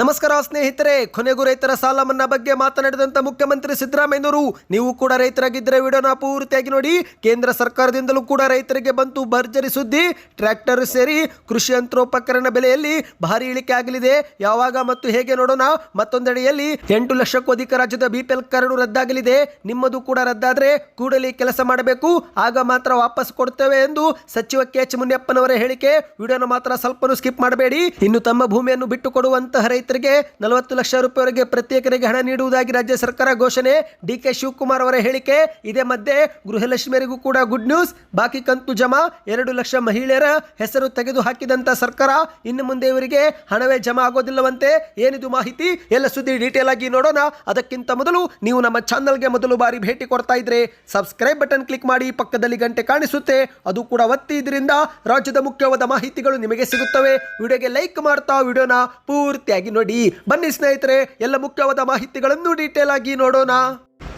ನಮಸ್ಕಾರ ಸ್ನೇಹಿತರೆ, ಕೊನೆಗೂ ರೈತರ ಸಾಲ ಮನ್ನಾ ಬಗ್ಗೆ ಮಾತನಾಡಿದಂತ ಮುಖ್ಯಮಂತ್ರಿ ಸಿದ್ದರಾಮಯ್ಯನವರು, ನೀವು ಕೂಡ ರೈತರಾಗಿದ್ದರೆ ವಿಡಿಯೋನ ಪೂರ್ತಿಯಾಗಿ ನೋಡಿ. ಕೇಂದ್ರ ಸರ್ಕಾರದಿಂದಲೂ ಕೂಡ ರೈತರಿಗೆ ಬಂತು ಭರ್ಜರಿ ಸುದ್ದಿ. ಟ್ರ್ಯಾಕ್ಟರ್ ಸೇರಿ ಕೃಷಿ ಯಂತ್ರೋಪಕರಣ ಬೆಲೆಯಲ್ಲಿ ಭಾರಿ ಇಳಿಕೆ ಆಗಲಿದೆ. ಯಾವಾಗ ಮತ್ತು ಹೇಗೆ ನೋಡೋಣ. ಮತ್ತೊಂದೆಡೆಯಲ್ಲಿ ಎಂಟು ಲಕ್ಷಕ್ಕೂ ಅಧಿಕ ರಾಜ್ಯದ ಬಿಪಿಎಲ್ ಕಾರ್ಡು ರದ್ದಾಗಲಿದೆ. ನಿಮ್ಮದು ಕೂಡ ರದ್ದಾದ್ರೆ ಕೂಡಲೇ ಕೆಲಸ ಮಾಡಬೇಕು. ಆಗ ಮಾತ್ರ ವಾಪಸ್ ಕೊಡ್ತೇವೆ ಎಂದು ಸಚಿವ ಕೆ ಎಚ್ ಮುನಿಯಪ್ಪನವರ ಹೇಳಿಕೆ. ವಿಡಿಯೋನ ಮಾತ್ರ ಸ್ವಲ್ಪನೂ ಸ್ಕಿಪ್ ಮಾಡಬೇಡಿ. ಇನ್ನು ತಮ್ಮ ಭೂಮಿಯನ್ನು ಬಿಟ್ಟು ಕೊಡುವಂತಹ ರೈತರಿಗೆ ನಲವತ್ತು ಲಕ್ಷ ರೂಪಾಯಿವರೆಗೆ ಪ್ರತ್ಯೇಕರಿಗೆ ಹಣ ನೀಡುವುದಾಗಿ ರಾಜ್ಯ ಸರ್ಕಾರ ಘೋಷಣೆ. ಡಿ ಕೆ ಶಿವಕುಮಾರ್ ಅವರ ಹೇಳಿಕೆ, ಇದೇ ಮಧ್ಯೆ ಗೃಹಲಕ್ಷ್ಮಿಯರಿಗೂ ಕೂಡ ಗುಡ್ ನ್ಯೂಸ್ ಬಾಕಿ ಕಂತು ಜಮಾ, ಎರಡು ಲಕ್ಷ ಮಹಿಳೆಯರ ಹೆಸರು ತೆಗೆದು ಹಾಕಿದಂತ ಸರ್ಕಾರ ಇನ್ನು ಮುಂದೆ ಇವರಿಗೆ ಹಣವೇ ಜಮಾ ಆಗೋದಿಲ್ಲವಂತೆ. ಏನಿದು ಮಾಹಿತಿ? ಎಲ್ಲ ಸುದ್ದಿ ಡೀಟೇಲ್ ಆಗಿ ನೋಡೋಣ. ಅದಕ್ಕಿಂತ ಮೊದಲು ನೀವು ನಮ್ಮ ಚಾನಲ್ಗೆ ಮೊದಲು ಬಾರಿ ಭೇಟಿ ಕೊಡ್ತಾ ಇದ್ರೆ ಸಬ್ಸ್ಕ್ರೈಬ್ ಬಟನ್ ಕ್ಲಿಕ್ ಮಾಡಿ, ಪಕ್ಕದಲ್ಲಿ ಗಂಟೆ ಕಾಣಿಸುತ್ತೆ. ಅದು ಕೂಡ ಒತ್ತಿ, ಇದರಿಂದ ರಾಜ್ಯದ ಮುಖ್ಯವಾದ ಮಾಹಿತಿಗಳು ನಿಮಗೆ ಸಿಗುತ್ತವೆ. ವಿಡಿಯೋಗೆ ಲೈಕ್ ಮಾಡ್ತಾ, ವಿಡಿಯೋನ ಪೂರ್ತಿಯಾಗಿ ನೋಡಿ, ಬನ್ನಿ ಸ್ನೇಹಿತರೆ, ಎಲ್ಲ ಮುಖ್ಯವಾದ ಮಾಹಿತಿಗಳನ್ನು ಡೀಟೇಲ್ ಆಗಿ ನೋಡೋಣ.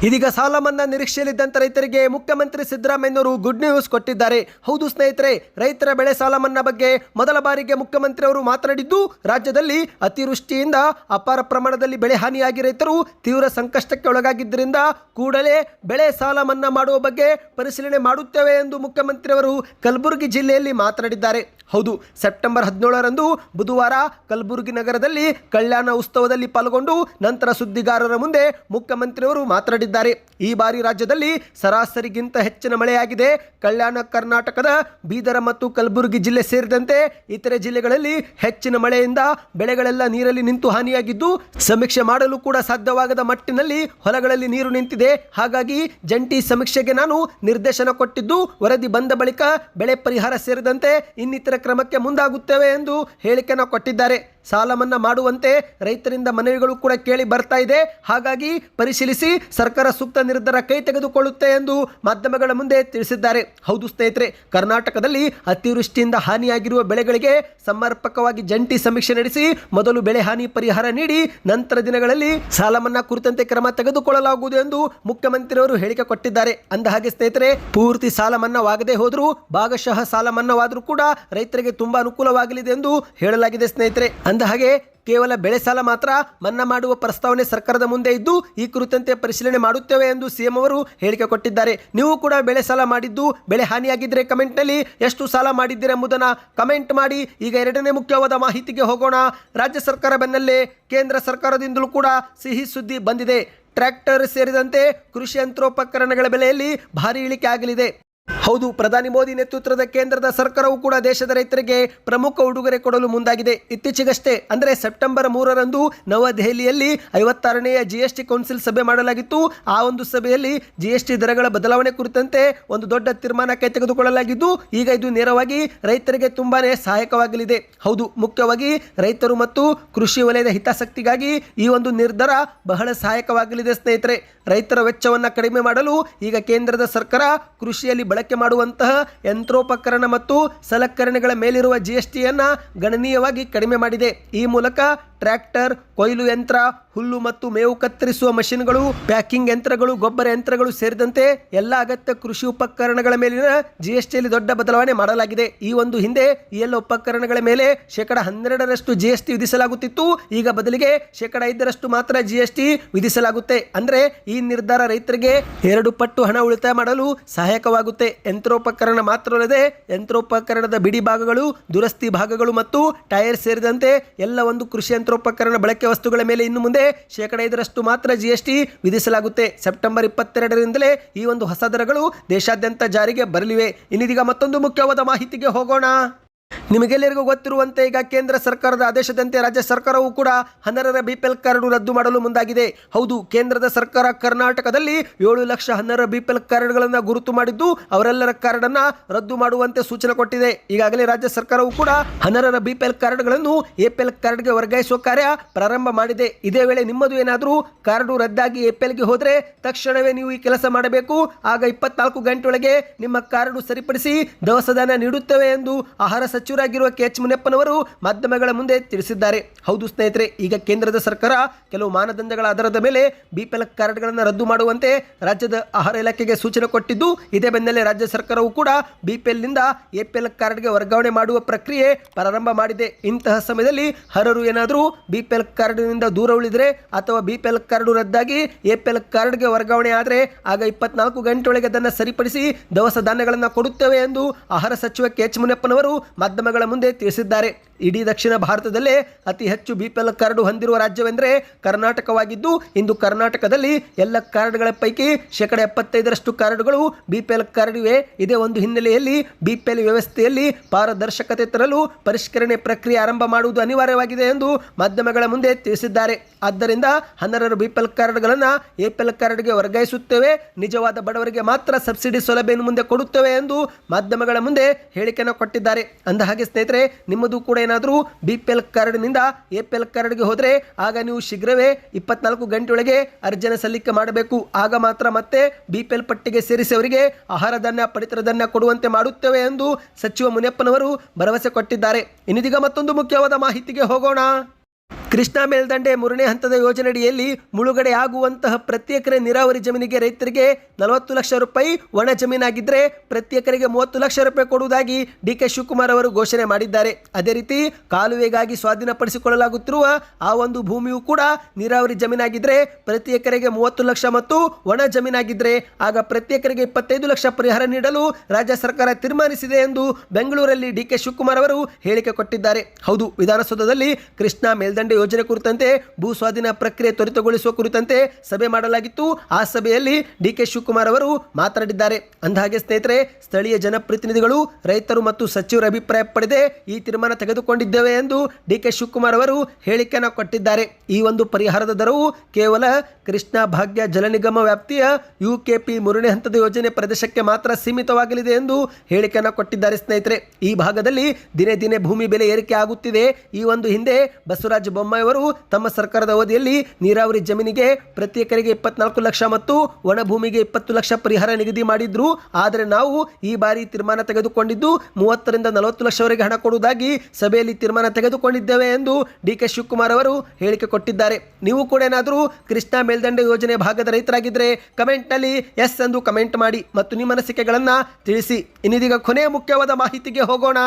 ಇದೀಗ ಸಾಲ ಮನ್ನಾ ನಿರೀಕ್ಷೆಯಲ್ಲಿದ್ದಂಥ ರೈತರಿಗೆ ಮುಖ್ಯಮಂತ್ರಿ ಸಿದ್ದರಾಮಯ್ಯನವರು ಗುಡ್ ನ್ಯೂಸ್ ಕೊಟ್ಟಿದ್ದಾರೆ. ಹೌದು ಸ್ನೇಹಿತರೆ, ರೈತರ ಬೆಳೆ ಸಾಲ ಮನ್ನಾ ಬಗ್ಗೆ ಮೊದಲ ಬಾರಿಗೆ ಮುಖ್ಯಮಂತ್ರಿ ಅವರು ಮಾತನಾಡಿದ್ದು, ರಾಜ್ಯದಲ್ಲಿ ಅತಿವೃಷ್ಟಿಯಿಂದ ಅಪಾರ ಪ್ರಮಾಣದಲ್ಲಿ ಬೆಳೆ ಹಾನಿಯಾಗಿ ರೈತರು ತೀವ್ರ ಸಂಕಷ್ಟಕ್ಕೆ ಒಳಗಾಗಿದ್ದರಿಂದ ಕೂಡಲೇ ಬೆಳೆ ಸಾಲ ಮನ್ನಾ ಮಾಡುವ ಬಗ್ಗೆ ಪರಿಶೀಲನೆ ಮಾಡುತ್ತೇವೆ ಎಂದು ಮುಖ್ಯಮಂತ್ರಿಯವರು ಕಲಬುರಗಿ ಜಿಲ್ಲೆಯಲ್ಲಿ ಮಾತನಾಡಿದ್ದಾರೆ. ಹೌದು, ಸೆಪ್ಟೆಂಬರ್ ಹದಿನೇಳರಂದು ಬುಧವಾರ ಕಲಬುರಗಿ ನಗರದಲ್ಲಿ ಕಲ್ಯಾಣ ಉತ್ಸವದಲ್ಲಿ ಪಾಲ್ಗೊಂಡು ನಂತರ ಸುದ್ದಿಗಾರರ ಮುಂದೆ ಮುಖ್ಯಮಂತ್ರಿಯವರು ಮಾತನಾಡಿದ್ದಾರೆ. ಈ ಬಾರಿ ರಾಜ್ಯದಲ್ಲಿ ಸರಾಸರಿಗಿಂತ ಹೆಚ್ಚಿನ ಮಳೆಯಾಗಿದೆ. ಕಲ್ಯಾಣ ಕರ್ನಾಟಕದ ಬೀದರ ಮತ್ತು ಕಲಬುರಗಿ ಜಿಲ್ಲೆ ಸೇರಿದಂತೆ ಇತರೆ ಜಿಲ್ಲೆಗಳಲ್ಲಿ ಹೆಚ್ಚಿನ ಮಳೆಯಿಂದ ಬೆಳೆಗಳೆಲ್ಲ ನೀರಲ್ಲಿ ನಿಂತು ಹಾನಿಯಾಗಿದ್ದು, ಸಮೀಕ್ಷೆ ಮಾಡಲು ಕೂಡ ಸಾಧ್ಯವಾಗದ ಮಟ್ಟಿನಲ್ಲಿ ಹೊಲಗಳಲ್ಲಿ ನೀರು ನಿಂತಿದೆ. ಹಾಗಾಗಿ ಜಂಟಿ ಸಮೀಕ್ಷೆಗೆ ನಾನು ನಿರ್ದೇಶನ ಕೊಟ್ಟಿದ್ದು, ವರದಿ ಬಂದ ಬಳಿಕ ಬೆಳೆ ಪರಿಹಾರ ಸೇರಿದಂತೆ ಇನ್ನಿತರ ಕ್ರಮಕ್ಕೆ ಮುಂದಾಗುತ್ತೇವೆ ಎಂದು ಹೇಳಿಕೆಯನ್ನು ಕೊಟ್ಟಿದ್ದಾರೆ. ಸಾಲ ಮನ್ನಾ ಮಾಡುವಂತೆ ರೈತರಿಂದ ಮನವಿಗಳು ಕೂಡ ಕೇಳಿ ಬರ್ತಾ ಇದೆ. ಹಾಗಾಗಿ ಪರಿಶೀಲಿಸಿ ಸರ್ಕಾರ ಸೂಕ್ತ ನಿರ್ಧಾರ ಕೈ ತೆಗೆದುಕೊಳ್ಳುತ್ತೆ ಎಂದು ಮಾಧ್ಯಮಗಳ ಮುಂದೆ ತಿಳಿಸಿದ್ದಾರೆ. ಹೌದು ಸ್ನೇಹಿತರೆ, ಕರ್ನಾಟಕದಲ್ಲಿ ಅತಿವೃಷ್ಟಿಯಿಂದ ಹಾನಿಯಾಗಿರುವ ಬೆಳೆಗಳಿಗೆ ಸಮರ್ಪಕವಾಗಿ ಜಂಟಿ ಸಮೀಕ್ಷೆ ನಡೆಸಿ ಮೊದಲು ಬೆಳೆ ಹಾನಿ ಪರಿಹಾರ ನೀಡಿ ನಂತರ ದಿನಗಳಲ್ಲಿ ಸಾಲ ಮನ್ನಾ ಕುರಿತಂತೆ ಕ್ರಮ ತೆಗೆದುಕೊಳ್ಳಲಾಗುವುದು ಎಂದು ಮುಖ್ಯಮಂತ್ರಿಯವರು ಹೇಳಿಕೆ ಕೊಟ್ಟಿದ್ದಾರೆ. ಅಂದ ಹಾಗೆ ಸ್ನೇಹಿತರೆ, ಪೂರ್ತಿ ಸಾಲ ಮನ್ನಾವಾಗದೇ ಹೋದರೂ ಭಾಗಶಃ ಸಾಲ ಮನ್ನಾವಾದರೂ ಕೂಡ ರೈತರಿಗೆ ತುಂಬಾ ಅನುಕೂಲವಾಗಲಿದೆ ಎಂದು ಹೇಳಲಾಗಿದೆ ಸ್ನೇಹಿತರೆ. ಅಂದ ಹಾಗೆ ಕೇವಲ ಬೆಳೆ ಸಾಲ ಮಾತ್ರ ಮನ್ನಾ ಮಾಡುವ ಪ್ರಸ್ತಾವನೆ ಸರ್ಕಾರದ ಮುಂದೆ ಇದ್ದು ಈ ಕುರಿತಂತೆ ಪರಿಶೀಲನೆ ಮಾಡುತ್ತೇವೆ ಎಂದು ಸಿಎಂ ಅವರು ಹೇಳಿಕೆ ಕೊಟ್ಟಿದ್ದಾರೆ. ನೀವು ಕೂಡ ಬೆಳೆ ಸಾಲ ಮಾಡಿದ್ದು ಬೆಳೆ ಹಾನಿಯಾಗಿದ್ದರೆ ಕಮೆಂಟ್ನಲ್ಲಿ ಎಷ್ಟು ಸಾಲ ಮಾಡಿದ್ದೀರಾ ಎಂಬುದನ್ನು ಕಮೆಂಟ್ ಮಾಡಿ. ಈಗ ಎರಡನೇ ಮುಖ್ಯವಾದ ಮಾಹಿತಿಗೆ ಹೋಗೋಣ. ರಾಜ್ಯ ಸರ್ಕಾರ ಬೆನ್ನಲ್ಲೇ ಕೇಂದ್ರ ಸರ್ಕಾರದಿಂದಲೂ ಕೂಡ ಸಿಹಿ ಸುದ್ದಿ ಬಂದಿದೆ. ಟ್ರ್ಯಾಕ್ಟರ್ ಸೇರಿದಂತೆ ಕೃಷಿ ಯಂತ್ರೋಪಕರಣಗಳ ಬೆಲೆಯಲ್ಲಿ ಭಾರಿ ಇಳಿಕೆ ಆಗಲಿದೆ. ಹೌದು, ಪ್ರಧಾನಿ ಮೋದಿ ನೇತೃತ್ವದ ಕೇಂದ್ರದ ಸರ್ಕಾರವು ಕೂಡ ದೇಶದ ರೈತರಿಗೆ ಪ್ರಮುಖ ಉಡುಗೊರೆ ಕೊಡಲು ಮುಂದಾಗಿದೆ. ಇತ್ತೀಚೆಗಷ್ಟೇ, ಅಂದರೆ ಸೆಪ್ಟೆಂಬರ್ ಮೂರರಂದು ನವದೆಹಲಿಯಲ್ಲಿ ಐವತ್ತಾರನೆಯ ಜಿಎಸ್ಟಿ ಕೌನ್ಸಿಲ್ ಸಭೆ ಮಾಡಲಾಗಿತ್ತು. ಆ ಒಂದು ಸಭೆಯಲ್ಲಿ ಜಿಎಸ್ಟಿ ದರಗಳ ಬದಲಾವಣೆ ಕುರಿತಂತೆ ಒಂದು ದೊಡ್ಡ ತೀರ್ಮಾನ ಕೈ ತೆಗೆದುಕೊಳ್ಳಲಾಗಿದ್ದು ಈಗ ಇದು ನೇರವಾಗಿ ರೈತರಿಗೆ ತುಂಬಾನೇ ಸಹಾಯಕವಾಗಲಿದೆ. ಹೌದು, ಮುಖ್ಯವಾಗಿ ರೈತರು ಮತ್ತು ಕೃಷಿ ವಲಯದ ಹಿತಾಸಕ್ತಿಗಾಗಿ ಈ ಒಂದು ನಿರ್ಧಾರ ಬಹಳ ಸಹಾಯಕವಾಗಲಿದೆ ಸ್ನೇಹಿತರೆ. ರೈತರ ವೆಚ್ಚವನ್ನು ಕಡಿಮೆ ಮಾಡಲು ಈಗ ಕೇಂದ್ರದ ಸರ್ಕಾರ ಕೃಷಿಯಲ್ಲಿ ಬಳಕೆ ಮಾಡುವಂತಹ ಯಂತ್ರೋಪಕರಣ ಮತ್ತು ಸಲಕರಣೆಗಳ ಮೇಲಿರುವ ಜಿ ಎಸ್ ಟಿಯನ್ನು ಗಣನೀಯವಾಗಿ ಕಡಿಮೆ ಮಾಡಿದೆ. ಈ ಮೂಲಕ ಟ್ರ್ಯಾಕ್ಟರ್, ಕೊಯ್ಲು ಯಂತ್ರ ಹುಲ್ಲು ಮತ್ತು ಮೇವು ಕತ್ತರಿಸುವ ಮಷಿನ್ಗಳು, ಪ್ಯಾಕಿಂಗ್ ಯಂತ್ರಗಳು, ಗೊಬ್ಬರ ಯಂತ್ರಗಳು ಸೇರಿದಂತೆ ಎಲ್ಲ ಅಗತ್ಯ ಕೃಷಿ ಉಪಕರಣಗಳ ಮೇಲಿನ ಜಿಎಸ್ಟಿಯಲ್ಲಿ ಎಸ್ ಟಿಯಲ್ಲಿ ದೊಡ್ಡ ಬದಲಾವಣೆ ಮಾಡಲಾಗಿದೆ. ಈ ಒಂದು ಹಿಂದೆ ಈ ಎಲ್ಲ ಉಪಕರಣಗಳ ಮೇಲೆ ಶೇಕಡ ಹನ್ನೆರಡರಷ್ಟು ಜಿಎಸ್ಟಿ ವಿಧಿಸಲಾಗುತ್ತಿತ್ತು. ಈಗ ಬದಲಿಗೆ ಶೇಕಡ ಐದರಷ್ಟು ಮಾತ್ರ ಜಿಎಸ್ಟಿ ವಿಧಿಸಲಾಗುತ್ತೆ. ಅಂದ್ರೆ ಈ ನಿರ್ಧಾರ ರೈತರಿಗೆ ಎರಡು ಪಟ್ಟು ಹಣ ಉಳಿತಾಯ ಮಾಡಲು ಸಹಾಯಕವಾಗುತ್ತೆ. ಯಂತ್ರೋಪಕರಣ ಮಾತ್ರವಲ್ಲದೆ ಯಂತ್ರೋಪಕರಣದ ಬಿಡಿ ಭಾಗಗಳು, ದುರಸ್ತಿ ಭಾಗಗಳು ಮತ್ತು ಟೈರ್ ಸೇರಿದಂತೆ ಎಲ್ಲ ಒಂದು ಕೃಷಿ ಯಂತ್ರೋಪಕರಣ ಬಳಕೆ ವಸ್ತುಗಳ ಮೇಲೆ ಇನ್ನು ಮುಂದೆ ಶೇಕಡ ಐದರಷ್ಟು ಮಾತ್ರ ಜಿ ಎಸ್ ಟಿ ವಿಧಿಸಲಾಗುತ್ತೆ. ಸೆಪ್ಟೆಂಬರ್ ಇಪ್ಪತ್ತೆರಡರಿಂದಲೇ ಈ ಒಂದು ಹೊಸ ದರಗಳು ದೇಶಾದ್ಯಂತ ಜಾರಿಗೆ ಬರಲಿವೆ. ಇನ್ನಿದೀಗ ಮತ್ತೊಂದು ಮುಖ್ಯವಾದ ಮಾಹಿತಿಗೆ ಹೋಗೋಣ. ನಿಮಗೆಲ್ಲರಿಗೂ ಗೊತ್ತಿರುವಂತೆ ಈಗ ಕೇಂದ್ರ ಸರ್ಕಾರದ ಆದೇಶದಂತೆ ರಾಜ್ಯ ಸರ್ಕಾರವೂ ಕೂಡ ಹನ್ನರರ ಬಿಪಿಎಲ್ ಕಾರ್ಡ್ ರದ್ದು ಮಾಡಲು ಮುಂದಾಗಿದೆ. ಹೌದು, ಕೇಂದ್ರದ ಸರ್ಕಾರ ಕರ್ನಾಟಕದಲ್ಲಿ ಏಳು ಲಕ್ಷ ಹನ್ನರ ಬಿಪಿಎಲ್ ಕಾರ್ಡ್ಗಳನ್ನು ಗುರುತು ಮಾಡಿದ್ದು, ಅವರೆಲ್ಲರ ಕಾರ್ಡನ್ನು ರದ್ದು ಮಾಡುವಂತೆ ಸೂಚನೆ ಕೊಟ್ಟಿದೆ. ಈಗಾಗಲೇ ರಾಜ್ಯ ಸರ್ಕಾರವೂ ಕೂಡ ಹನ್ನರರ ಬಿಪಿಎಲ್ ಕಾರ್ಡ್ಗಳನ್ನು ಎಪಿಎಲ್ ಕಾರ್ಡ್ಗೆ ವರ್ಗಾಯಿಸುವ ಕಾರ್ಯ ಪ್ರಾರಂಭ ಮಾಡಿದೆ. ಇದೇ ವೇಳೆ ನಿಮ್ಮದು ಏನಾದರೂ ಕಾರ್ಡು ರದ್ದಾಗಿ ಎಪಿಎಲ್ಗೆ ಹೋದರೆ ತಕ್ಷಣವೇ ನೀವು ಈ ಕೆಲಸ ಮಾಡಬೇಕು. ಆಗ ಇಪ್ಪತ್ನಾಲ್ಕು ಗಂಟೆಯೊಳಗೆ ನಿಮ್ಮ ಕಾರ್ಡು ಸರಿಪಡಿಸಿ ದವಸದಾನ ನೀಡುತ್ತವೆ ಎಂದು ಆಹಾರ ಸಚಿವರಾಗಿರುವ ಕೆ ಎಚ್ ಮುನಿಯಪ್ಪನವರು ಮಾಧ್ಯಮಗಳ ಮುಂದೆ ತಿಳಿಸಿದ್ದಾರೆ. ಹೌದು ಸ್ನೇಹಿತರೆ, ಈಗ ಕೇಂದ್ರದ ಸರ್ಕಾರ ಕೆಲವು ಮಾನದಂಡಗಳ ಆಧಾರದ ಮೇಲೆ ಬಿಪಿಎಲ್ ಕಾರ್ಡ್ಗಳನ್ನು ರದ್ದು ಮಾಡುವಂತೆ ರಾಜ್ಯದ ಆಹಾರ ಇಲಾಖೆಗೆ ಸೂಚನೆ ಕೊಟ್ಟಿದ್ದು, ಇದೇ ಬೆನ್ನಲ್ಲೇ ರಾಜ್ಯ ಸರ್ಕಾರವು ಕೂಡ ಬಿಪಿಎಲ್ನಿಂದ ಎಪಿಎಲ್ ಕಾರ್ಡ್ಗೆ ವರ್ಗಾವಣೆ ಮಾಡುವ ಪ್ರಕ್ರಿಯೆ ಪ್ರಾರಂಭ ಮಾಡಿದೆ. ಇಂತಹ ಸಮಯದಲ್ಲಿ ಹರರು ಏನಾದರೂ ಬಿಪಿಎಲ್ ಕಾರ್ಡ್ನಿಂದ ದೂರ ಉಳಿದರೆ ಅಥವಾ ಬಿಪಿಎಲ್ ಕಾರ್ಡ್ ರದ್ದಾಗಿ ಎಪಿಎಲ್ ಕಾರ್ಡ್ಗೆ ವರ್ಗಾವಣೆ ಆದರೆ ಆಗ ಇಪ್ಪತ್ನಾಲ್ಕು ಗಂಟೆಯೊಳಗೆ ಅದನ್ನು ಸರಿಪಡಿಸಿ ದವಸ ಧಾನ್ಯಗಳನ್ನು ಕೊಡುತ್ತೇವೆ ಎಂದು ಆಹಾರ ಸಚಿವ ಕೆ ಎಚ್ ಮುನಿಯಪ್ಪನವರು ಮಾಧ್ಯಮಗಳ ಮುಂದೆ ತಿಳಿಸಿದ್ದಾರೆ. ಇಡೀ ದಕ್ಷಿಣ ಭಾರತದಲ್ಲೇ ಅತಿ ಹೆಚ್ಚು ಬಿಪಿಎಲ್ ಕಾರ್ಡ್ ಹೊಂದಿರುವ ರಾಜ್ಯವೆಂದರೆ ಕರ್ನಾಟಕವಾಗಿದ್ದು, ಇಂದು ಕರ್ನಾಟಕದಲ್ಲಿ ಎಲ್ಲ ಕಾರ್ಡ್ಗಳ ಪೈಕಿ ಶೇಕಡ ಎಪ್ಪತ್ತೈದರಷ್ಟು ಕಾರ್ಡುಗಳು ಬಿಪಿಎಲ್ ಕಾರ್ಡ್ ಇವೆ. ಇದೇ ಒಂದು ಹಿನ್ನೆಲೆಯಲ್ಲಿ ಬಿಪಿಎಲ್ ವ್ಯವಸ್ಥೆಯಲ್ಲಿ ಪಾರದರ್ಶಕತೆ ತರಲು ಪರಿಷ್ಕರಣೆ ಪ್ರಕ್ರಿಯೆ ಆರಂಭ ಮಾಡುವುದು ಅನಿವಾರ್ಯವಾಗಿದೆ ಎಂದು ಮಾಧ್ಯಮಗಳ ಮುಂದೆ ತಿಳಿಸಿದ್ದಾರೆ. ಆದ್ದರಿಂದ ಹನ್ನೆರಡು ಬಿಪಿಎಲ್ ಕಾರ್ಡ್ಗಳನ್ನು ಎಪಿಎಲ್ ಕಾರ್ಡ್ಗೆ ವರ್ಗಾಯಿಸುತ್ತೇವೆ. ನಿಜವಾದ ಬಡವರಿಗೆ ಮಾತ್ರ ಸಬ್ಸಿಡಿ ಸೌಲಭ್ಯವನ್ನು ಮುಂದೆ ಕೊಡುತ್ತೇವೆ ಎಂದು ಮಾಧ್ಯಮಗಳ ಮುಂದೆ ಹೇಳಿಕೆಯನ್ನು ಕೊಟ್ಟಿದ್ದಾರೆ. ಅಂದ ಹಾಗೆ ಸ್ನೇಹಿತರೆ, ನಿಮ್ಮದು ಕೂಡ ಏನಾದರೂ ಬಿ ಪಿ ಎಲ್ ಕಾರ್ಡ್ನಿಂದ ಎ ಪಿ ಎಲ್ ಕಾರ್ಡ್ಗೆ ಹೋದರೆ ಆಗ ನೀವು ಶೀಘ್ರವೇ ಇಪ್ಪತ್ನಾಲ್ಕು ಗಂಟೆಯೊಳಗೆ ಅರ್ಜನೆ ಸಲ್ಲಿಕೆ ಮಾಡಬೇಕು. ಆಗ ಮಾತ್ರ ಮತ್ತೆ ಬಿ ಪಿ ಎಲ್ ಪಟ್ಟಿಗೆ ಸೇರಿಸಿ ಅವರಿಗೆ ಆಹಾರ ಧಾನ್ಯ, ಪಡಿತರ ಧಾನ್ಯ ಕೊಡುವಂತೆ ಮಾಡುತ್ತೇವೆ ಎಂದು ಸಚಿವ ಮುನಿಯಪ್ಪನವರು ಭರವಸೆ ಕೊಟ್ಟಿದ್ದಾರೆ. ಇನ್ನಿದೀಗ ಮತ್ತೊಂದು ಮುಖ್ಯವಾದ ಮಾಹಿತಿಗೆ ಹೋಗೋಣ. ಕೃಷ್ಣಾ ಮೇಲ್ದಂಡೆ ಮೂರನೇ ಹಂತದ ಯೋಜನೆಯಡಿಯಲ್ಲಿ ಮುಳುಗಡೆ ಆಗುವಂತಹ ಪ್ರತಿ ಎಕರೆ ನೀರಾವರಿ ಜಮೀನಿಗೆ ರೈತರಿಗೆ ನಲವತ್ತು ಲಕ್ಷ ರೂಪಾಯಿ ಒಣ ಜಮೀನಾಗಿದ್ದರೆ ಪ್ರತಿ ಎಕರೆಗೆ ಮೂವತ್ತು ಲಕ್ಷ ರೂಪಾಯಿ ಕೊಡುವುದಾಗಿ ಡಿ ಕೆ ಶಿವಕುಮಾರ್ ಅವರು ಘೋಷಣೆ ಮಾಡಿದ್ದಾರೆ. ಅದೇ ರೀತಿ ಕಾಲುವೆಗಾಗಿ ಸ್ವಾಧೀನಪಡಿಸಿಕೊಳ್ಳಲಾಗುತ್ತಿರುವ ಆ ಒಂದು ಭೂಮಿಯು ಕೂಡ ನೀರಾವರಿ ಜಮೀನಾಗಿದ್ದರೆ ಪ್ರತಿ ಎಕರೆಗೆ ಮೂವತ್ತು ಲಕ್ಷ ಮತ್ತು ಒಣ ಜಮೀನಾಗಿದ್ದರೆ ಆಗ ಪ್ರತಿ ಎಕರೆಗೆ ಇಪ್ಪತ್ತೈದು ಲಕ್ಷ ಪರಿಹಾರ ನೀಡಲು ರಾಜ್ಯ ಸರ್ಕಾರ ತೀರ್ಮಾನಿಸಿದೆ ಎಂದು ಬೆಂಗಳೂರಲ್ಲಿ ಡಿ ಕೆ ಶಿವಕುಮಾರ್ ಅವರು ಹೇಳಿಕೆ ಕೊಟ್ಟಿದ್ದಾರೆ. ಹೌದು, ವಿಧಾನಸೌಧದಲ್ಲಿ ಕೃಷ್ಣಾ ಮೇಲ್ದಂಡೆ ಯೋಜನೆ ಕುರಿತಂತೆ ಭೂ ಸ್ವಾಧೀನ ಪ್ರಕ್ರಿಯೆ ತ್ವರಿತಗೊಳಿಸುವ ಕುರಿತಂತೆ ಸಭೆ ಮಾಡಲಾಗಿತ್ತು. ಆ ಸಭೆಯಲ್ಲಿ ಡಿ ಕೆ ಶಿವಕುಮಾರ್ ಅವರು ಮಾತನಾಡಿದ್ದಾರೆ. ಅಂದಹಾಗೆ ಸ್ನೇಹಿತರೆ, ಸ್ಥಳೀಯ ಜನಪ್ರತಿನಿಧಿಗಳು, ರೈತರು ಮತ್ತು ಸಚಿವರ ಅಭಿಪ್ರಾಯ ಪಡೆದೇ ಈ ತೀರ್ಮಾನ ತೆಗೆದುಕೊಂಡಿದ್ದೇವೆ ಎಂದು ಡಿ ಕೆ ಶಿವಕುಮಾರ್ ಅವರು ಹೇಳಿಕೆಯನ್ನು ಕೊಟ್ಟಿದ್ದಾರೆ. ಈ ಒಂದು ಪರಿಹಾರದ ದರವು ಕೇವಲ ಕೃಷ್ಣ ಭಾಗ್ಯ ಜಲ ನಿಗಮ ವ್ಯಾಪ್ತಿಯ ಯುಕೆಪಿ ಮೂರನೇ ಹಂತದ ಯೋಜನೆ ಪ್ರದೇಶಕ್ಕೆ ಮಾತ್ರ ಸೀಮಿತವಾಗಲಿದೆ ಎಂದು ಹೇಳಿಕೆಯನ್ನು ಕೊಟ್ಟಿದ್ದಾರೆ ಸ್ನೇಹಿತರೆ. ಈ ಭಾಗದಲ್ಲಿ ದಿನೇ ದಿನೇ ಭೂಮಿ ಬೆಲೆ ಏರಿಕೆ ಆಗುತ್ತಿದೆ. ಈ ಒಂದು ಹಿಂದೆ ಬಸವರಾಜ ಬೊಮ್ಮಾಯಿ ಅವರು ತಮ್ಮ ಸರ್ಕಾರದ ಅವಧಿಯಲ್ಲಿ ನೀರಾವರಿ ಜಮೀನಿಗೆ ಪ್ರತಿ ಎಕರೆಗೆ ಇಪ್ಪತ್ನಾಲ್ಕು ಲಕ್ಷ ಮತ್ತು ಒಣಭೂಮಿಗೆ ಇಪ್ಪತ್ತು ಲಕ್ಷ ಪರಿಹಾರ ನಿಗದಿ ಮಾಡಿದ್ರು. ಆದರೆ ನಾವು ಈ ಬಾರಿ ತೀರ್ಮಾನ ತೆಗೆದುಕೊಂಡಿದ್ದು ಮೂವತ್ತರಿಂದ ನಲವತ್ತು ಲಕ್ಷವರೆಗೆ ಹಣ ಕೊಡುವುದಾಗಿ ಸಭೆಯಲ್ಲಿ ತೀರ್ಮಾನ ತೆಗೆದುಕೊಂಡಿದ್ದೇವೆ ಎಂದು ಡಿ ಕೆ ಶಿವಕುಮಾರ್ ಅವರು ಹೇಳಿಕೆ ಕೊಟ್ಟಿದ್ದಾರೆ. ನೀವು ಕೂಡ ಏನಾದರೂ ಕೃಷ್ಣಾ ಮೇಲ್ದಂಡೆ ಯೋಜನೆ ಭಾಗದ ರೈತರಾಗಿದ್ದರೆ ಕಮೆಂಟ್ನಲ್ಲಿ ಎಸ್ ಎಂದು ಕಮೆಂಟ್ ಮಾಡಿ ಮತ್ತು ನಿಮ್ಮ ಅನಿಸಿಕೆಗಳನ್ನು ತಿಳಿಸಿ. ಇನ್ನಿದೀಗ ಕೊನೆಯ ಮುಖ್ಯವಾದ ಮಾಹಿತಿಗೆ ಹೋಗೋಣ.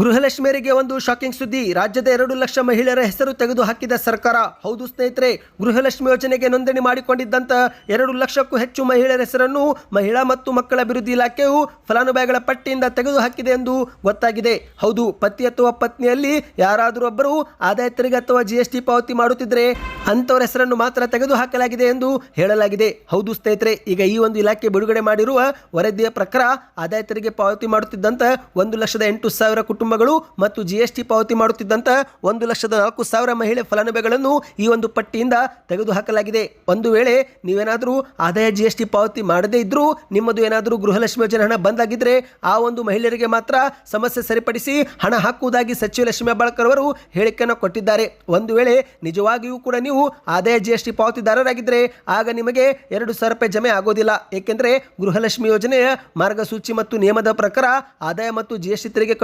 ಗೃಹಲಕ್ಷ್ಮಿಯರಿಗೆ ಒಂದು ಶಾಕಿಂಗ್ ಸುದ್ದಿ. ರಾಜ್ಯದ ಎರಡು ಲಕ್ಷ ಮಹಿಳೆಯರ ಹೆಸರು ತೆಗೆದು ಹಾಕಿದ ಸರ್ಕಾರ. ಹೌದು ಸ್ನೇಹಿತರೆ, ಗೃಹಲಕ್ಷ್ಮಿ ಯೋಜನೆಗೆ ನೋಂದಣಿ ಮಾಡಿಕೊಂಡಿದ್ದಂತ ಎರಡು ಲಕ್ಷಕ್ಕೂ ಹೆಚ್ಚು ಮಹಿಳೆಯರ ಹೆಸರನ್ನು ಮಹಿಳಾ ಮತ್ತು ಮಕ್ಕಳ ಅಭಿವೃದ್ಧಿ ಇಲಾಖೆಯು ಫಲಾನುಭವಿಗಳ ಪಟ್ಟಿಯಿಂದ ತೆಗೆದು ಹಾಕಿದೆ ಎಂದು ಗೊತ್ತಾಗಿದೆ. ಹೌದು, ಪತಿ ಅಥವಾ ಪತ್ನಿಯಲ್ಲಿ ಯಾರಾದರೂ ಒಬ್ಬರು ಆದಾಯ ತೆರಿಗೆ ಅಥವಾ ಜಿ ಎಸ್ ಟಿ ಪಾವತಿ ಮಾಡುತ್ತಿದ್ದರೆ ಅಂಥವರ ಹೆಸರನ್ನು ಮಾತ್ರ ತೆಗೆದು ಹಾಕಲಾಗಿದೆ ಎಂದು ಹೇಳಲಾಗಿದೆ. ಹೌದು ಸ್ನೇಹಿತರೆ, ಈಗ ಈ ಒಂದು ಇಲಾಖೆ ಬಿಡುಗಡೆ ಮಾಡಿರುವ ವರದಿಯ ಪ್ರಕಾರ ಆದಾಯ ತೆರಿಗೆ ಪಾವತಿ ಮಾಡುತ್ತಿದ್ದಂತ ಒಂದು ಲಕ್ಷದ ಎಂಟು ಸಾವಿರ ಕುಟುಂಬಗಳು ಮತ್ತು ಜಿಎಸ್ಟಿ ಪಾವತಿ ಮಾಡುತ್ತಿದ್ದಂತಹ ಒಂದು ಲಕ್ಷದ ನಾಲ್ಕು ಸಾವಿರ ಮಹಿಳೆ ಫಲಾನುಭವಿಗಳನ್ನು ಈ ಒಂದು ಪಟ್ಟಿಯಿಂದ ತೆಗೆದುಹಾಕಲಾಗಿದೆ. ಒಂದು ವೇಳೆ ನೀವೇನಾದರೂ ಆದಾಯ ಜಿ ಎಸ್ ಟಿ ಪಾವತಿ ಮಾಡದೇ ಇದ್ರೂ ನಿಮ್ಮದು ಏನಾದರೂ ಗೃಹಲಕ್ಷ್ಮಿ ಯೋಜನೆ ಹಣ ಬಂದಾಗಿದ್ರೆ ಆ ಒಂದು ಮಹಿಳೆಯರಿಗೆ ಮಾತ್ರ ಸಮಸ್ಯೆ ಸರಿಪಡಿಸಿ ಹಣ ಹಾಕುವುದಾಗಿ ಸಚಿವ ಲಕ್ಷ್ಮೀ ಹೆಬ್ಬಾಳ್ಕರ್ ಅವರು ಹೇಳಿಕೆಯನ್ನು ಕೊಟ್ಟಿದ್ದಾರೆ. ಒಂದು ವೇಳೆ ನಿಜವಾಗಿಯೂ ಕೂಡ ನೀವು ಆದಾಯ ಜಿ ಎಸ್ ಟಿ ಪಾವತಿದಾರರಾಗಿದ್ದರೆ ಆಗ ನಿಮಗೆ ಎರಡು ಸಾವಿರ ರೂಪಾಯಿ ಜಮೆ ಆಗೋದಿಲ್ಲ. ಏಕೆಂದರೆ ಗೃಹಲಕ್ಷ್ಮಿ ಯೋಜನೆಯ ಮಾರ್ಗಸೂಚಿ ಮತ್ತು ನಿಯಮದ ಪ್ರಕಾರ ಆದಾಯ ಮತ್ತು ಜಿ ಎಸ್ ಟಿ ತೆರಿಗೆ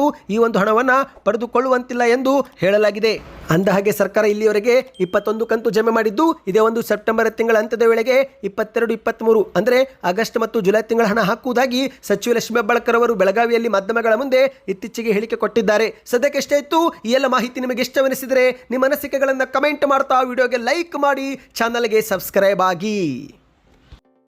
ಕಟ್ಟುತ್ತಿರುವವರು ಈ ಒಂದು ಹಣವನ್ನು ಪಡೆದುಕೊಳ್ಳುವಂತಿಲ್ಲ ಎಂದು ಹೇಳಲಾಗಿದೆ. ಅಂದ ಹಾಗೆ ಸರ್ಕಾರ ಇಲ್ಲಿಯವರೆಗೆ ಇಪ್ಪತ್ತೊಂದು ಕಂತು ಜಮೆ ಮಾಡಿದ್ದು, ಇದೇ ಒಂದು ಸೆಪ್ಟೆಂಬರ್ ತಿಂಗಳ ಅಂತ್ಯದ ವೇಳೆಗೆ ಇಪ್ಪತ್ತೆರಡು, ಇಪ್ಪತ್ತ್ಮೂರು ಅಂದರೆ ಆಗಸ್ಟ್ ಮತ್ತು ಜುಲೈ ತಿಂಗಳ ಹಣ ಹಾಕುವುದಾಗಿ ಸಚಿವ ಲಕ್ಷ್ಮೀ ಹೆಬ್ಬಾಳ್ಕರ್ ಅವರು ಬೆಳಗಾವಿಯಲ್ಲಿ ಮಾಧ್ಯಮಗಳ ಮುಂದೆ ಇತ್ತೀಚೆಗೆ ಹೇಳಿಕೆ ಕೊಟ್ಟಿದ್ದಾರೆ. ಸದ್ಯಕ್ಕೆ ಇತ್ತು, ಈ ಎಲ್ಲ ಮಾಹಿತಿ ನಿಮಗೆ ಇಷ್ಟವೆನಿಸಿದರೆ ನಿಮ್ಮ ಅನಿಸಿಕೆಗಳನ್ನು ಕಮೆಂಟ್ ಮಾಡ್ತಾ ವಿಡಿಯೋಗೆ ಲೈಕ್ ಮಾಡಿ, ಚಾನಲ್ಗೆ ಸಬ್ಸ್ಕ್ರೈಬ್ ಆಗಿ.